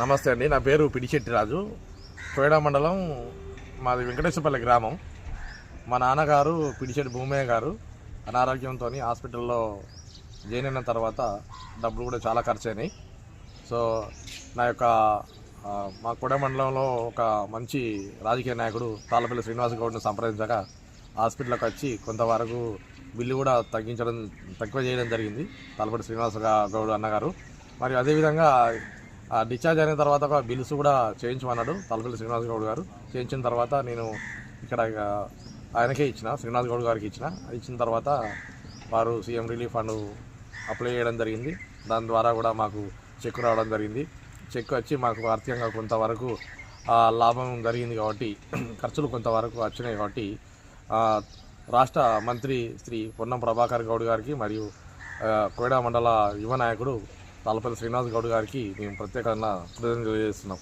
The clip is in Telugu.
నమస్తే అండి నా పేరు పిడిచెట్టి రాజు. కోయడా మండలం మాది వెంకటేశ్వరపల్లి గ్రామం. మా నాన్నగారు పిడిశెట్టి భూమయ్య గారు అనారోగ్యంతో హాస్పిటల్లో జాయిన్ అయిన తర్వాత డబ్బులు కూడా చాలా ఖర్చు అయినాయి సో నా యొక్క మా కోడ మండలంలో ఒక మంచి రాజకీయ నాయకుడు తాళ్ళపల్లి శ్రీనివాస గౌడ్ని సంప్రదించగా హాస్పిటల్కి వచ్చి కొంతవరకు బిల్లు కూడా తగ్గించడం తక్కువ చేయడం జరిగింది. తాళ్ళపల్లి శ్రీనివాస గౌడ్ అన్నగారు. మరియు అదేవిధంగా ఆ డిశ్చార్జ్ అయిన తర్వాత ఒక బిల్స్ కూడా చేయించమన్నాడు. తలపల్లి శ్రీనివాస్ గౌడ్ గారు. చేయించిన తర్వాత నేను ఇక్కడ ఆయనకే ఇచ్చిన శ్రీనివాస్ గౌడ్ గారికి ఇచ్చిన. ఇచ్చిన తర్వాత వారు సీఎం రిలీఫ్ ఫండ్ అప్లై చేయడం జరిగింది. దాని ద్వారా కూడా మాకు చెక్ రావడం జరిగింది. చెక్ వచ్చి మాకు ఆర్థికంగా కొంతవరకు లాభం జరిగింది కాబట్టి ఖర్చులు కొంతవరకు వచ్చినాయి కాబట్టి రాష్ట్ర మంత్రి శ్రీ పొన్నం ప్రభాకర్ గౌడ్ గారికి మరియు ఆ, కోయడా మండల యువ నాయకుడు తాళ్ళపల్లి శ్రీనివాస్ గౌడ్ గారికి మేము ప్రత్యేకంగా కృతజ్ఞతలు చేస్తున్నాం